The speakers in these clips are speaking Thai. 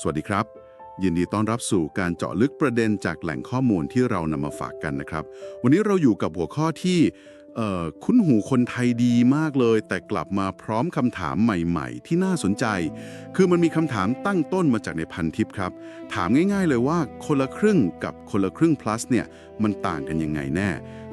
สวัสดีครับ ยินดีต้อนรับสู่การเจาะลึกประเด็นจากแหล่งข้อมูลที่เรานำมาฝากกันนะครับ วันนี้เราอยู่กับหัวข้อที่คุ้นหูคนไทยดีมากเลย แต่กลับมาพร้อมคำถามใหม่ๆ ที่น่าสนใจ คือมันมีคำถามตั้งต้นมาจากในพันทิปครับ ถามง่ายๆเลยว่าคนละครึ่งกับคนละครึ่ง plus เนี่ยมันต่างกันยังไงแน่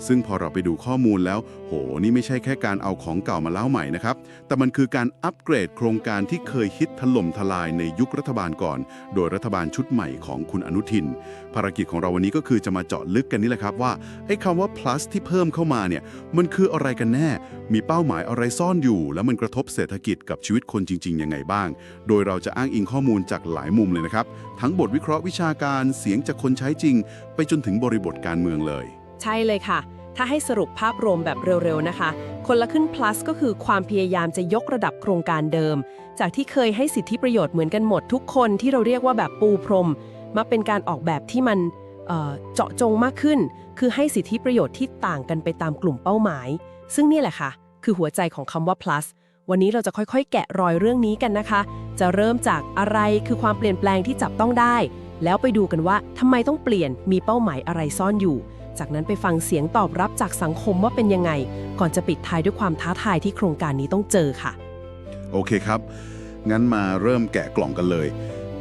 ซึ่งพอเราไปดูข้อมูลแล้ว โห นี่ไม่ใช่แค่การเอาของเก่ามาเล่าใหม่นะครับ แต่มันคือการอัปเกรดโครงการที่เคยฮิตถล่มทลายในยุครัฐบาลก่อน โดยรัฐบาลชุดใหม่ของคุณอนุทิน ภารกิจของเราวันนี้ก็คือจะมาเจาะลึกกันนี่แหละครับว่าไอ้คำว่า plus ที่เพิ่มเข้ามาเนี่ย มันคืออะไรกันแน่ มีเป้าหมายอะไรซ่อนอยู่ แล้วมันกระทบเศรษฐกิจกับชีวิตคนจริงๆยังไงบ้าง โดยเราจะอ้างอิงข้อมูลจากหลายมุมเลยนะครับ ทั้งบทวิเคราะห์วิชาการ เสียงจากคนใช้จริง ไปจนถึงบริบทการเมืองเลย ใช่เลยค่ะ ถ้าให้สรุปภาพรวมแบบเร็วๆนะคะ คนละขึ้น plus ก็คือความพยายามจะยกระดับโครงการเดิม จากที่เคยให้สิทธิประโยชน์เหมือนกันหมดทุกคนที่เราเรียกว่าแบบปูพรม มาเป็นการออกแบบที่มันเเจาะจงมากขึ้น คือให้สิทธิประโยชน์ที่ต่างกันไปตามกลุ่มเป้าหมาย ซึ่งนี่แหละค่ะ คือหัวใจของคำว่า plus วันนี้เราจะค่อยๆ แกะรอยเรื่องนี้กันนะคะ จะเริ่มจากอะไรคือความเปลี่ยนแปลงที่จับต้องได้ แล้วไปดูกันว่าทำไมต้องเปลี่ยนมีเป้าหมายอะไรซ่อนอยู่ จากนั้นไปฟังเสียงตอบรับจากสังคมว่าเป็นยังไง ก่อนจะปิดท้ายด้วยความท้าทายที่โครงการนี้ต้องเจอค่ะ โอเคครับ งั้นมาเริ่มแกะกล่องกันเลย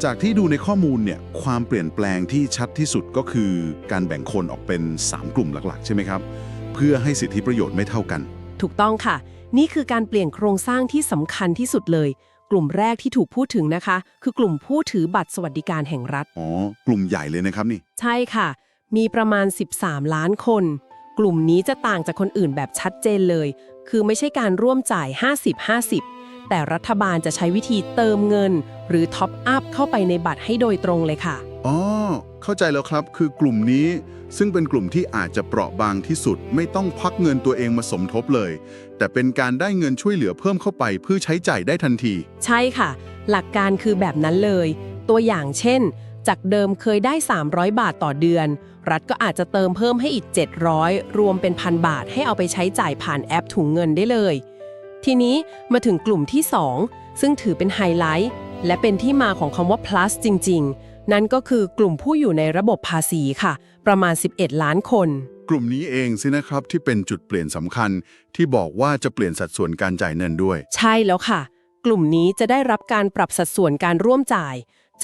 จากที่ดูในข้อมูลเนี่ยความเปลี่ยนแปลงที่ชัดที่สุดก็คือการแบ่งคนออกเป็น 3 กลุ่มหลักๆ ใช่ไหมครับ เพื่อให้สิทธิประโยชน์ไม่เท่ากัน ถูกต้องค่ะ นี่คือการเปลี่ยนโครงสร้างที่สำคัญที่สุดเลยกลุ่มแรกที่ถูกพูดถึงนะคะ คือกลุ่มผู้ถือบัตรสวัสดิการแห่งรัฐ อ๋อ กลุ่มใหญ่เลยนะครับนี่ ใช่ค่ะ มีประมาณ 13 ล้านคน กลุ่มนี้จะต่างจากคนอื่นแบบชัดเจนเลย คือไม่ใช่การร่วมจ่าย 50-50 แต่รัฐบาลจะใช้วิธีเติมเงิน หรือท็อปอัพเข้าไปในบัตรให้โดยตรงเลยค่ะ อ๋อ เข้าใจแล้วครับ คือกลุ่มนี้ ซึ่งเป็นกลุ่มที่อาจจะเปราะบางที่สุด ไม่ต้องพักเงินตัวเองมาสมทบเลย แต่เป็นการได้เงินช่วยเหลือเพิ่มเข้าไปเพื่อใช้จ่ายได้ทันที ใช่ค่ะ หลักการคือแบบนั้นเลย ตัวอย่างเช่น จากเดิมเคยได้ 300 บาทต่อเดือน รัฐก็อาจจะเติมเพิ่มให้อีก 700 รวมเป็นพันบาทให้เอาไปใช้จ่ายผ่านแอปถุงเงินได้เลย ทีนี้มาถึงกลุ่มที่ 2 ซึ่งถือเป็นไฮไลท์และเป็นที่มาของคำว่า plus จริง ๆ นั่นก็คือกลุ่มผู้อยู่ในระบบภาษีค่ะ ประมาณ 11 ล้านคน กลุ่มนี้เองสินะครับที่เป็นจุดเปลี่ยนสำคัญ ที่บอกว่าจะเปลี่ยนสัดส่วนการจ่ายเงินด้วย ใช่แล้วค่ะ กลุ่มนี้จะได้รับการปรับสัดส่วนการร่วมจ่าย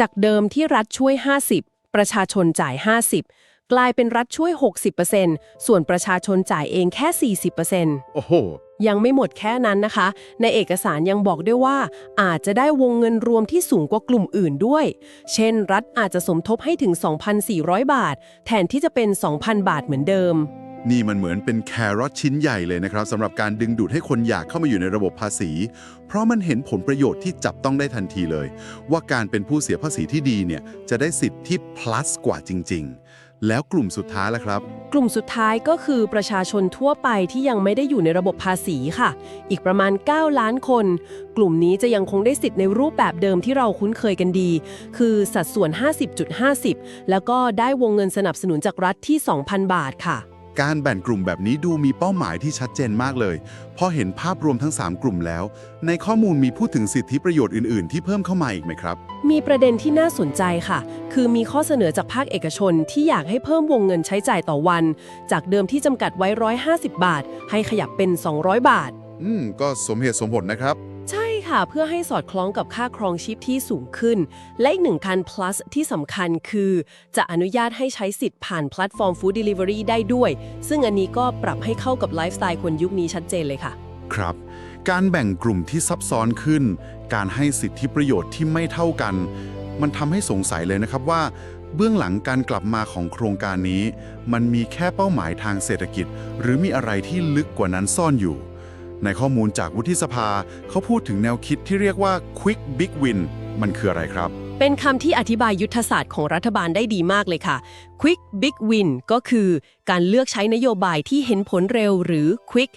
จากเดิมที่รัฐช่วย 50 ประชาชนจ่าย 50 กลายเป็นรัฐช่วย 60%ส่วนประชาชนจ่ายเองแค่ 40%โอ้โห ยังไม่หมดแค่นั้นนะคะ ในเอกสารยังบอกด้วยว่า อาจจะได้วงเงินรวมที่สูงกว่ากลุ่มอื่นด้วย เช่น รัฐอาจจะสมทบให้ถึง 2,400 บาท แทนที่จะเป็น 2,000 บาทเหมือนเดิม นี่มันเหมือนเป็นแครอทชิ้นใหญ่เลยนะครับสำหรับการดึงดูดให้คนอยากเข้ามาอยู่ในระบบภาษี เพราะมันเห็นผลประโยชน์ที่จับต้องได้ทันทีเลย ว่าการเป็นผู้เสียภาษีที่ดีเนี่ยจะได้สิทธิ์ที่ plus กว่าจริง ๆ แล้วกลุ่มสุดท้ายล่ะครับ กลุ่มสุดท้ายก็คือประชาชนทั่วไปที่ยังไม่ได้อยู่ในระบบภาษีค่ะ อีกประมาณ 9 ล้านคน กลุ่มนี้จะยังคงได้สิทธิ์ในรูปแบบเดิมที่เราคุ้นเคยกันดี คือสัดส่วน 50.50 แล้วก็ได้วงเงินสนับสนุนจากรัฐที่ 2,000 บาทค่ะ การแบ่งกลุ่มแบบนี้ดูมีเป้าหมายที่ชัดเจนมากเลย พอเห็นภาพรวมทั้ง 3 กลุ่มแล้ว ในข้อมูลมีพูดถึงสิทธิประโยชน์อื่น ๆ ที่เพิ่มเข้ามาอีกไหมครับ มีประเด็นที่น่าสนใจค่ะ คือมีข้อเสนอจากภาคเอกชนที่อยากให้เพิ่มวงเงินใช้จ่ายต่อวัน จากเดิมที่จำกัดไว้ 150 บาท ให้ขยับเป็น 200 บาท อืม ก็สมเหตุสมผลนะครับใช่ ค่ะ เพื่อให้สอดคล้องกับค่าครองชีพที่สูงขึ้น และอีกหนึ่งการ plus ที่สำคัญคือ จะอนุญาตให้ใช้สิทธิ์ผ่านแพลตฟอร์ม Food Delivery ได้ด้วย ซึ่งอันนี้ก็ปรับให้เข้ากับไลฟ์สไตล์คนยุคนี้ชัดเจนเลยค่ะ ครับ การแบ่งกลุ่มที่ซับซ้อนขึ้น การให้สิทธิประโยชน์ที่ไม่เท่ากัน มันทำให้สงสัยเลยนะครับว่า เบื้องหลังการกลับมาของโครงการนี้ มันมีแค่เป้าหมายทางเศรษฐกิจ หรือมีอะไรที่ลึกกว่านั้นซ่อนอยู่ ในข้อมูลจากวุฒิสภาเขาพูดถึงแนวคิดที่เรียกว่า quick big win มันคืออะไรครับ เป็นคำที่อธิบายยุทธศาสตร์ของรัฐบาลได้ดีมากเลยค่ะ Quick Big Win ก็คือการเลือกใช้นโยบายที่เห็นผลเร็วหรือ Quick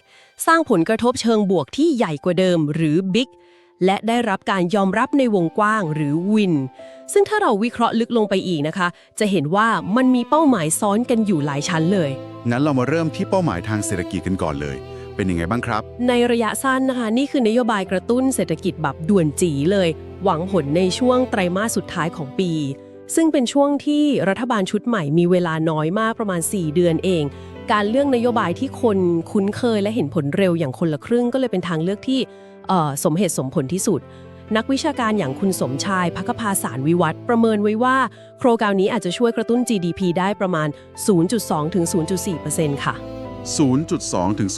สร้างผลกระทบเชิงบวกที่ใหญ่กว่าเดิมหรือ Big และได้รับการยอมรับในวงกว้างหรือ Win ซึ่งถ้าเราวิเคราะห์ลึกลงไปอีกนะคะ จะเห็นว่ามันมีเป้าหมายซ้อนกันอยู่หลายชั้นเลย งั้นเรามาเริ่มที่เป้าหมายทางเศรษฐกิจกันก่อนเลย เป็นยังไงบ้างครับ ในระยะสั้นนะคะ นี่คือนโยบายกระตุ้นเศรษฐกิจแบบด่วนจีเลย หวังผลในช่วงไตรมาสสุดท้ายของปี ซึ่งเป็นช่วงที่รัฐบาลชุดใหม่มีเวลาน้อยมากประมาณ 4 เดือนเอง การเลือกนโยบายที่คนคุ้นเคยและเห็นผลเร็วอย่างคนละครึ่งก็เลยเป็นทางเลือกที่สมเหตุสมผลที่สุดนักวิชาการอย่างคุณสมชายพักภาสารวิวัฒประเมินไว้ว่า โครงการนี้อาจจะช่วยกระตุ้น GDP ได้ประมาณ 0.2 ถึง 0.4%ค่ะ 0.2 ถึง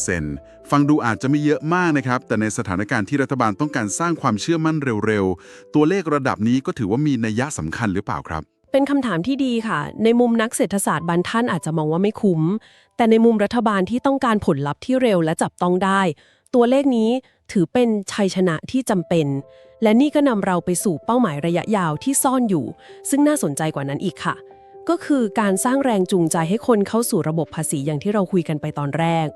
0.4%ฟังดูอาจจะไม่เยอะมากนะครับ แต่ในสถานการณ์ที่รัฐบาลต้องการสร้างความเชื่อมั่นเร็วๆ ตัวเลขระดับนี้ก็ถือว่ามีนัยยะสำคัญหรือเปล่าครับ เป็นคำถามที่ดีค่ะ ในมุมนักเศรษฐศาสตร์บางท่านอาจจะมองว่าไม่คุ้ม แต่ในมุมรัฐบาลที่ต้องการผลลัพธ์ที่เร็วและจับต้องได้ ตัวเลขนี้ถือเป็นชัยชนะที่จำเป็น และนี่ก็นำเราไปสู่เป้าหมายระยะยาวที่ซ่อนอยู่ ซึ่งน่าสนใจกว่านั้นอีกค่ะ ก็คือการสร้างแรงจูงใจให้คนเข้าสู่ระบบภาษีอย่างที่เราคุยกันไปตอนแรก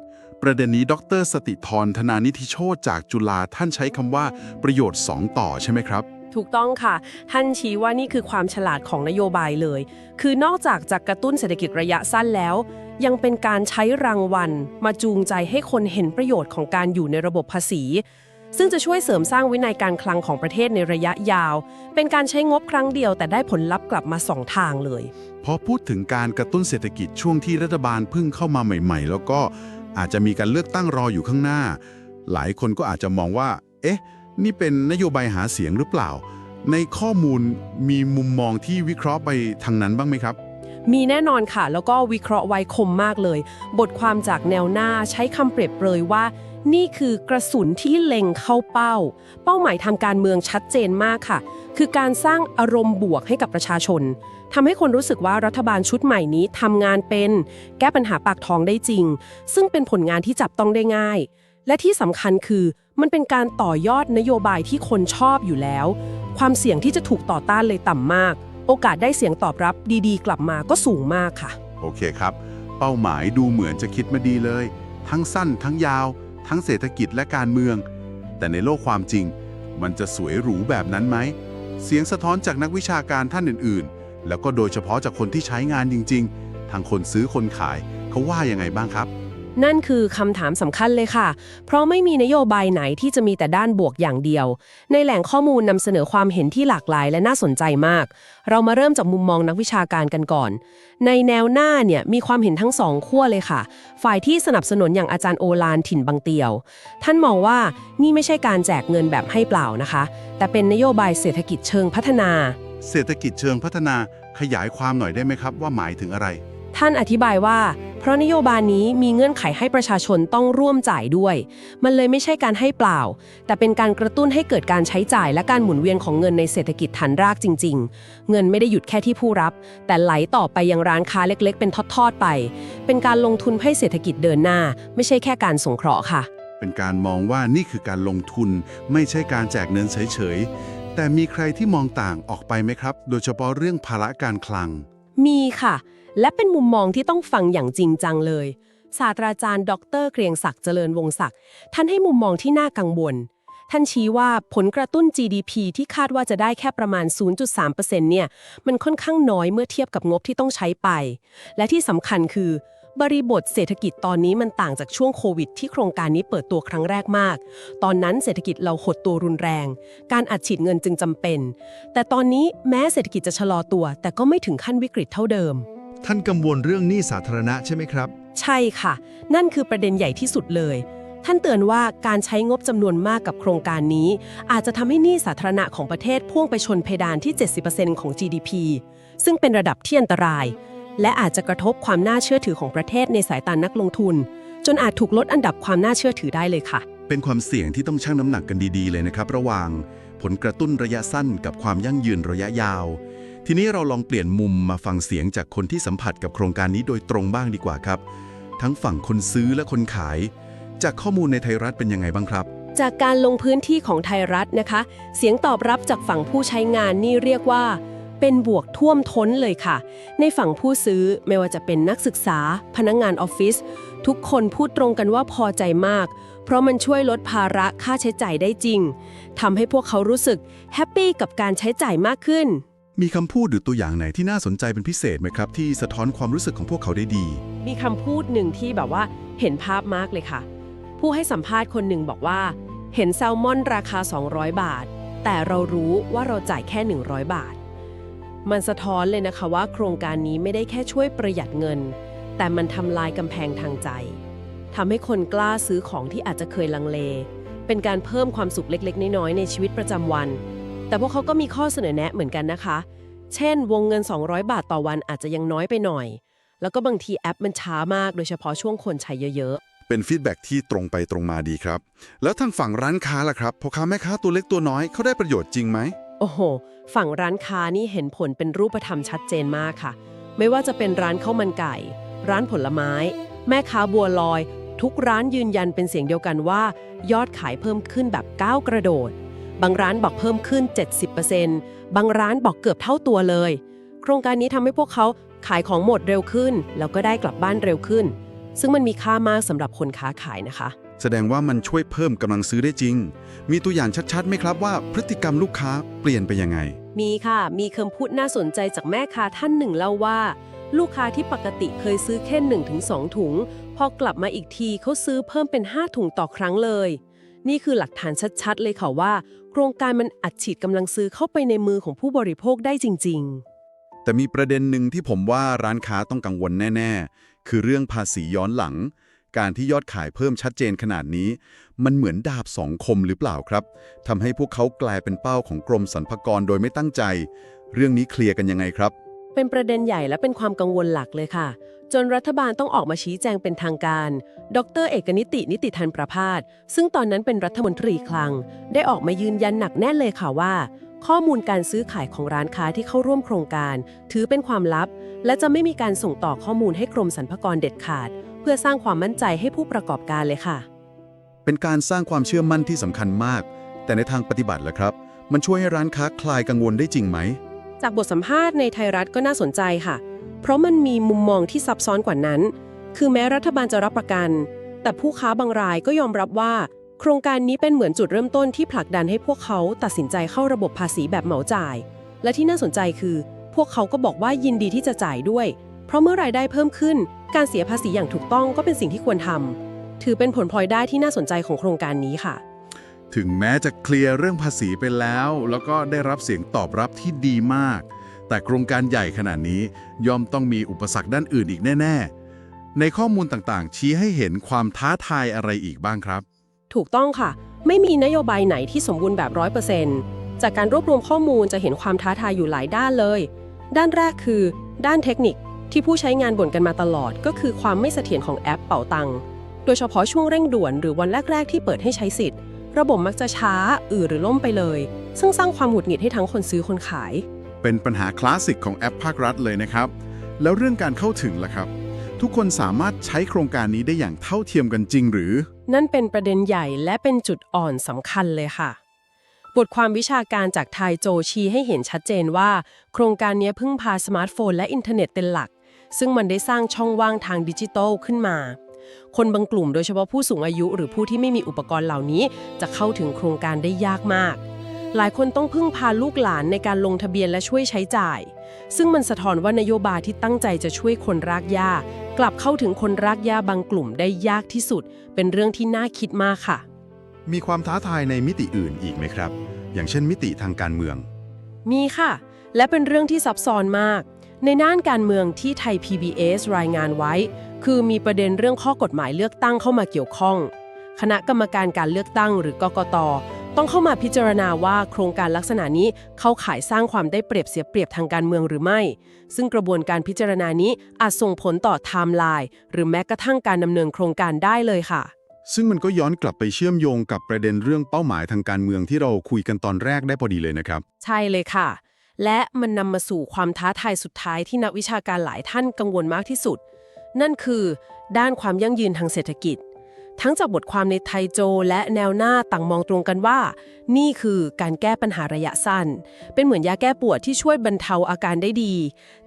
ประเด็นนี้ดร สติธรธนานิธิโชตจากจุฬาท่านใช้คำว่าประโยชน์ 2 ต่อใช่ไหมครับ ถูกต้องค่ะ ท่านชี้ว่านี่คือความฉลาดของนโยบายเลย คือนอกจากจะกระตุ้นเศรษฐกิจระยะสั้นแล้ว ยังเป็นการใช้รางวัล มาจูงใจให้คนเห็นประโยชน์ของการอยู่ในระบบภาษี ซึ่งจะช่วยเสริมสร้างวินัยการคลังของประเทศในระยะยาว เป็นการใช้งบครั้งเดียวแต่ได้ผลลัพธ์กลับมาสองทางเลย พอพูดถึงการกระตุ้นเศรษฐกิจช่วงที่รัฐบาลเพิ่งเข้ามาใหม่ ๆ แล้วก็อาจจะมีการเลือกตั้งรออยู่ข้างหน้า หลายคนก็อาจจะมองว่า เอ๊ะ นี่เป็นนโยบายหาเสียงหรือเปล่า ในข้อมูลมีมุมมองที่วิเคราะห์ไปทางนั้นบ้างไหมครับมีแน่นอนค่ะ แล้วก็วิเคราะห์ไว้คมมากเลย บทความจากแนวหน้าใช้คำเปรียบเปรยว่า นี่คือกระสุนที่เล็งเข้าเป้า เป้าหมายทางการเมืองชัดเจนมากค่ะ คือการสร้างอารมณ์บวกให้กับประชาชนทำให้คนรู้สึกว่ารัฐบาลชุดใหม่นี้ทำงานเป็น แก้ปัญหาปากท้องได้จริง ซึ่งเป็นผลงานที่จับต้องได้ง่าย และที่สำคัญคือมันเป็นการต่อยอดนโยบายที่คนชอบอยู่แล้ว ความเสี่ยงที่จะถูกต่อต้านเลยต่ำมาก โอกาสได้เสียงตอบรับดีๆ กลับมาก็สูงมากค่ะ โอเคครับ เป้าหมายดูเหมือนจะคิดมาดีเลย ทั้งสั้นทั้งยาว ทั้งเศรษฐกิจและการเมือง แต่ในโลกความจริง มันจะสวยหรูแบบนั้นไหม เสียงสะท้อนจากนักวิชาการท่านอื่น ๆ แล้วก็โดยเฉพาะจากคนที่ใช้งานจริง ๆ ทางคนซื้อคนขายเขาว่ายังไงบ้างครับ นั่นคือคำถามสำคัญเลยค่ะ เพราะไม่มีนโยบายไหนที่จะมีแต่ด้านบวกอย่างเดียว ในแหล่งข้อมูลนำเสนอความเห็นที่หลากหลายและน่าสนใจมาก เรามาเริ่มจากมุมมองนักวิชาการกันก่อน ในแนวหน้าเนี่ยมีความเห็นทั้งสองขั้วเลยค่ะ ฝ่ายที่สนับสนุนอย่างอาจารย์โอลานถิ่นบางเตียว ท่านมองว่านี่ไม่ใช่การแจกเงินแบบให้เปล่านะคะ แต่เป็นนโยบายเศรษฐกิจเชิงพัฒนา เศรษฐกิจเชิงพัฒนาขยายความหน่อยได้ไหมครับว่าหมายถึงอะไรท่านอธิบายว่า เพราะนโยบายนี้มีเงื่อนไขให้ประชาชนต้องร่วมจ่ายด้วย มันเลยไม่ใช่การให้เปล่า แต่เป็นการกระตุ้นให้เกิดการใช้จ่ายและการหมุนเวียนของเงินในเศรษฐกิจฐานรากจริง ๆ เงินไม่ได้หยุดแค่ที่ผู้รับ แต่ไหลต่อไปยังร้านค้าเล็ก ๆ เป็นทอดๆไป เป็นการลงทุนให้เศรษฐกิจเดินหน้า ไม่ใช่แค่การสงเคราะห์ค่ะเป็นการมองว่านี่คือการลงทุน ไม่ใช่การแจกเงินเฉยๆ แต่มีใครที่มองต่างออกไปไหมครับ โดยเฉพาะเรื่องภาระการคลัง มีค่ะ และเป็นมุมมองที่ต้องฟังอย่างจริงจังเลย ศาสตราจารย์ ดรเกรียงศักดิ์เจริญวงศักดิ์ท่านให้มุมมองที่น่ากังวล ท่านชี้ว่าผลกระตุ้น GDP ที่คาดว่าจะได้แค่ประมาณ 0.3%เนี่ย มันค่อนข้างน้อยเมื่อเทียบกับงบที่ต้องใช้ไป และที่สำคัญคือบริบทเศรษฐกิจตอนนี้มันต่างจากช่วงโควิดที่โครงการนี้เปิดตัวครั้งแรกมาก ตอนนั้นเศรษฐกิจเราหดตัวรุนแรง การอัดฉีดเงินจึงจำเป็น แต่ตอนนี้แม้เศรษฐกิจจะชะลอตัว แต่ก็ไม่ถึงขั้นวิกฤตเท่าเดิม ท่านกังวลเรื่องหนี้สาธารณะใช่ไหมครับ ใช่ค่ะ นั่นคือประเด็นใหญ่ที่สุดเลย ท่านเตือนว่าการใช้งบจำนวนมากกับโครงการนี้ อาจจะทำให้หนี้สาธารณะของประเทศพ่วงไปชนเพดานที่ 70%ของ GDP ซึ่งเป็นระดับที่อันตราย และอาจจะกระทบความน่าเชื่อถือของประเทศในสายตานักลงทุน จนอาจถูกลดอันดับความน่าเชื่อถือได้เลยค่ะ เป็นความเสี่ยงที่ต้องชั่งน้ำหนักกันดีๆเลยนะครับ ระหว่างผลกระตุ้นระยะสั้นกับความยั่งยืนระยะยาว ทีนี้เราลองเปลี่ยนมุมมาฟังเสียงจากคนที่สัมผัสกับโครงการนี้โดยตรงบ้างดีกว่าครับ ทั้งฝั่งคนซื้อและคนขาย จากข้อมูลในไทยรัฐเป็นยังไงบ้างครับ จากการลงพื้นที่ของไทยรัฐนะคะ เสียงตอบรับจากฝั่งผู้ใช้งานนี่เรียกว่า เป็นบวกท่วมท้นเลยค่ะ ในฝั่งผู้ซื้อไม่ว่าจะเป็นนักศึกษา พนักงงานออฟฟิศทุกคนพูดตรงกันว่าพอใจมาก เพราะมันช่วยลดภาระค่าใช้จ่ายได้จริงทำให้พวกเขารู้สึกแฮปปี้กับการใช้จ่ายมากขึ้น มีคำพูดหรือตัวอย่างไหนที่น่าสนใจเป็นพิเศษไหมครับ ที่สะท้อนความรู้สึกของพวกเขาได้ดี มีคำพูดหนึ่งที่แบบว่าเห็นภาพมากเลยค่ะ ผู้ให้สัมภาษณ์คนหนึ่งบอกว่า เห็นแซลมอนราคา 200 บาท แต่เรารู้ว่าเราจ่ายแค่ 100 บาท มันสะท้อนเลยนะคะว่าโครงการนี้ไม่ได้แค่ช่วยประหยัดเงิน แต่มันทำลายกำแพงทางใจทำให้คนกล้าซื้อของที่อาจจะเคยลังเล เป็นการเพิ่มความสุขเล็กๆ น้อยๆในชีวิตประจำวัน แต่พวกเขาก็มีข้อเสนอแนะเหมือนกันนะคะ เช่น วงเงิน 200 บาทต่อวันอาจจะยังน้อยไปหน่อย แล้วก็บางทีแอปมันช้ามาก โดยเฉพาะช่วงคนใช้เยอะเป็นฟีดแบ็กที่ตรงไปตรงมาดีครับ แล้วทางฝั่งร้านค้าล่ะครับพ่อค้าแม่ค้าตัวเล็กตัวน้อยเขาได้ประโยชน์จริงไหมๆโอ้โห ฝั่งร้านค้านี่เห็นผลเป็นรูปธรรมชัดเจนมากค่ะ ไม่ว่าจะเป็นร้านข้าวมันไก่ ร้านผลไม้ แม่ค้าบัวลอย ทุกร้านยืนยันเป็นเสียงเดียวกันว่า ยอดขายเพิ่มขึ้นแบบก้าวกระโดด บางร้านบอกเพิ่มขึ้น 70%บางร้านบอกเกือบเท่าตัวเลย โครงการนี้ทำให้พวกเขาขายของหมดเร็วขึ้น แล้วก็ได้กลับบ้านเร็วขึ้น ซึ่งมันมีค่ามากสำหรับคนค้าขายนะคะ แสดงว่ามันช่วยเพิ่มกำลังซื้อได้จริง มีตัวอย่างชัดๆไหมครับว่าพฤติกรรมลูกค้าเปลี่ยนไปยังไง มีค่ะ มีคำพูดน่าสนใจจากแม่ค้าท่านหนึ่งเล่าว่า ลูกค้าที่ปกติเคยซื้อแค่1-2ถึง2ถุง พอกลับมาอีกทีเขาซื้อเพิ่มเป็น 5 ถุงต่อครั้งเลย นี่คือหลักฐานชัดๆ เลยค่ะว่า โครงการมันอัดฉีดกำลังซื้อเข้าไปในมือของผู้บริโภคได้จริง ๆ แต่มีประเด็นหนึ่งที่ผมว่าร้านค้าต้องกังวลแน่ ๆ คือเรื่องภาษีย้อนหลัง การที่ยอดขายเพิ่มชัดเจนขนาดนี้ มันเหมือนดาบสองคมหรือเปล่าครับทำให้พวกเขากลายเป็นเป้าของกรมสรรพากรโดยไม่ตั้งใจ เรื่องนี้เคลียร์กันยังไงครับ เป็นประเด็นใหญ่และเป็นความกังวลหลักเลยค่ะ จนรัฐบาลต้องออกมาชี้แจงเป็นทางการ ดร เอกนิตินิติทันประพาสซึ่งตอนนั้นเป็นรัฐมนตรีคลัง ได้ออกมายืนยันหนักแน่นเลยค่ะว่า ข้อมูลการซื้อขายของร้านค้าที่เข้าร่วมโครงการ ถือเป็นความลับ และจะไม่มีการส่งต่อข้อมูลให้กรมสรรพากรเด็ดขาด เพื่อสร้างความมั่นใจให้ผู้ประกอบการเลยค่ะ เป็นการสร้างความเชื่อมั่นที่สำคัญมาก แต่ในทางปฏิบัติล่ะครับ มันช่วยให้ร้านค้าคลายกังวลได้จริงไหม จากบทสัมภาษณ์ในไทยรัฐก็น่าสนใจค่ะ เพราะมันมีมุมมองที่ซับซ้อนกว่านั้น คือแม้รัฐบาลจะรับประกัน แต่ผู้ค้าบางรายก็ยอมรับว่า โครงการนี้เป็นเหมือนจุดเริ่มต้นที่ผลักดันให้พวกเขาตัดสินใจเข้าระบบภาษีแบบเหมาจ่าย และที่น่าสนใจคือ พวกเขาก็บอกว่ายินดีที่จะจ่ายด้วย เพราะเมื่อรายได้เพิ่มขึ้น การเสียภาษีอย่างถูกต้องก็เป็นสิ่งที่ควรทำถือเป็นผลพลอยได้ที่น่าสนใจของโครงการนี้ค่ะ ถึงแม้จะเคลียร์เรื่องภาษีไปแล้ว แล้วก็ได้รับเสียงตอบรับที่ดีมาก แต่โครงการใหญ่ขนาดนี้ย่อมต้องมีอุปสรรคด้านอื่นอีกแน่ ๆ ในข้อมูลต่างๆ ชี้ให้เห็นความท้าทายอะไรอีกบ้างครับ ถูกต้องค่ะ ไม่มีนโยบายไหนที่สมบูรณ์แบบร้อยเปอร์เซ็นต์จากการรวบรวมข้อมูลจะเห็นความท้าทายอยู่หลายด้านเลย ด้านแรกคือ ด้านเทคนิคที่ผู้ใช้งานบ่นกันมาตลอด ก็คือความไม่เสถียรของแอปเป๋าตัง โดยเฉพาะช่วงเร่งด่วนหรือวันแรก ๆ ที่เปิดให้ใช้สิทธิ์ ระบบมักจะช้า อืดหรือล่มไปเลย ซึ่งสร้างความหงุดหงิดให้ทั้งคนซื้อคนขาย เป็นปัญหาคลาสสิกของแอปภาครัฐเลยนะครับ แล้วเรื่องการเข้าถึงล่ะครับ ทุกคนสามารถใช้โครงการนี้ได้อย่างเท่าเทียมกันจริงหรือ นั่นเป็นประเด็นใหญ่และเป็นจุดอ่อนสำคัญเลยค่ะ บทความวิชาการจากไทยโจชี้ให้เห็นชัดเจนว่า โครงการนี้พึ่งพาสมาร์ทโฟนและอินเทอร์เน็ตเป็นหลัก ซึ่งมันได้สร้างช่องว่างทางดิจิทัลขึ้นมา คนบางกลุ่มโดยเฉพาะผู้สูงอายุ หรือผู้ที่ไม่มีอุปกรณ์เหล่านี้ จะเข้าถึงโครงการได้ยากมาก หลายคนต้องพึ่งพาลูกหลานในการลงทะเบียนและช่วยใช้จ่าย ซึ่งมันสะท้อนว่านโยบายที่ตั้งใจจะช่วยคนรากหญ้ากลับเข้าถึงคนรากหญ้าบางกลุ่มได้ยากที่สุด เป็นเรื่องที่น่าคิดมากค่ะ มีความท้าทายในมิติอื่นอีกไหมครับ อย่างเช่นมิติทางการเมือง มีค่ะ และเป็นเรื่องที่ซับซ้อนมาก ในด้านการเมืองที่ไทย PBS รายงานไว้ คือมีประเด็นเรื่องข้อกฎหมายเลือกตั้งเข้ามาเกี่ยวข้อง คณะกรรมการการเลือกตั้งหรือกกต ต้องเข้ามาพิจารณาว่าโครงการลักษณะนี้เข้าข่ายสร้างความได้เปรียบเสียเปรียบทางการเมืองหรือไม่ ซึ่งกระบวนการพิจารณานี้อาจส่งผลต่อไทม์ไลน์หรือแม้กระทั่งการดำเนินโครงการได้เลยค่ะ ซึ่งมันก็ย้อนกลับไปเชื่อมโยงกับประเด็นเรื่องเป้าหมายทางการเมืองที่เราคุยกันตอนแรกได้พอดีเลยนะครับ ใช่เลยค่ะ และมันนำมาสู่ความท้าทายสุดท้ายที่นักวิชาการหลายท่านกังวลมากที่สุด นั่นคือ ด้านความยั่งยืนทางเศรษฐกิจ ทั้งจากบทความในไทยโจ และแนวหน้าต่างมองตรงกันว่า นี่คือการแก้ปัญหาระยะสั้น เป็นเหมือนยาแก้ปวดที่ช่วยบรรเทาอาการได้ดี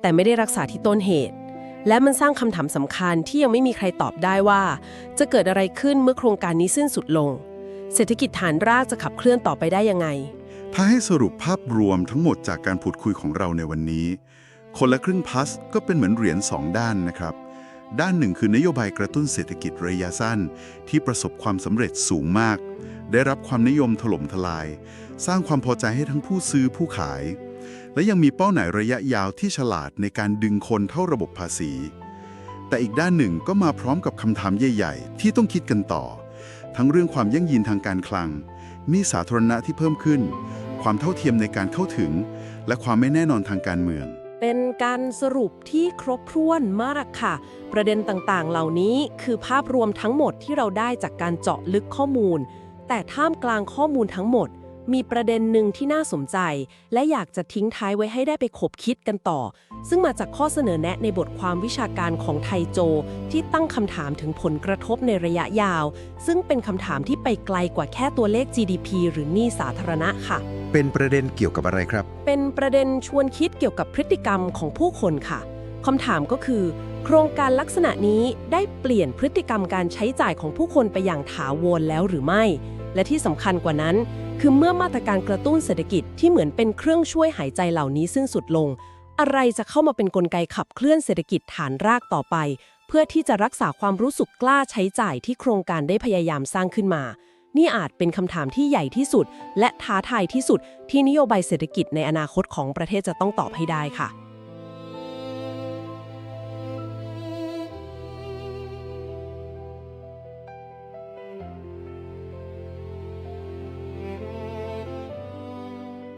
แต่ไม่ได้รักษาที่ต้นเหตุ และมันสร้างคำถามสำคัญที่ยังไม่มีใครตอบได้ว่า จะเกิดอะไรขึ้นเมื่อโครงการนี้สิ้นสุดลง เศรษฐกิจฐานรากจะขับเคลื่อนต่อไปได้ยังไง ถ้าให้สรุปภาพรวมทั้งหมดจากการพูดคุยของเราในวันนี้ คนละครึ่งพลัสก็เป็นเหมือนเหรียญสองด้านนะครับ ด้านหนึ่งคือนโยบายกระตุ้นเศรษฐกิจระยะสั้น ที่ประสบความสำเร็จสูงมาก ได้รับความนิยมถล่มทลาย สร้างความพอใจให้ทั้งผู้ซื้อผู้ขาย และยังมีเป้าหมายระยะยาวที่ฉลาดในการดึงคนเข้าระบบภาษี แต่อีกด้านหนึ่งก็มาพร้อมกับคำถามใหญ่ ๆ ที่ต้องคิดกันต่อ ทั้งเรื่องความยั่งยืนทางการคลัง นี้สาธารณะที่เพิ่มขึ้น ความเท่าเทียมในการเข้าถึง และความไม่แน่นอนทางการเมือง เป็นการสรุปที่ครบถ้วนมากค่ะ ประเด็นต่างๆ เหล่านี้คือภาพรวมทั้งหมดที่เราได้จากการเจาะลึกข้อมูล แต่ท่ามกลางข้อมูลทั้งหมด มีประเด็นหนึ่งที่น่าสนใจ และอยากจะทิ้งท้ายไว้ให้ได้ไปขบคิดกันต่อ ซึ่งมาจากข้อเสนอแนะในบทความวิชาการของไทโจ ที่ตั้งคำถามถึงผลกระทบในระยะยาว ซึ่งเป็นคำถามที่ไปไกลกว่าแค่ตัวเลข GDP หรือหนี้สาธารณะค่ะ เป็นประเด็นเกี่ยวกับอะไรครับ เป็นประเด็นชวนคิดเกี่ยวกับพฤติกรรมของผู้คนค่ะคำถามก็คือ โครงการลักษณะนี้ได้เปลี่ยนพฤติกรรมการใช้จ่ายของผู้คนไปอย่างถาวรแล้วหรือไม่ และที่สำคัญกว่านั้น คือเมื่อมาตรการกระตุ้นเศรษฐกิจที่เหมือนเป็นเครื่องช่วยหายใจเหล่านี้สิ้นสุดลง อะไรจะเข้ามาเป็นนกลไกขับเคลื่อนเศรษฐกิจฐานรากต่อไป เพื่อที่จะรักษาความรู้สึกกล้าใช้จ่ายที่โครงการได้พยายามสร้างขึ้นมา นี่อาจเป็นคำถามที่ใหญ่ที่สุด และท้าทายที่สุดที่นโยบายเศรษฐกิจในอนาคตของประเทศจะต้องตอบให้ได้ค่ะ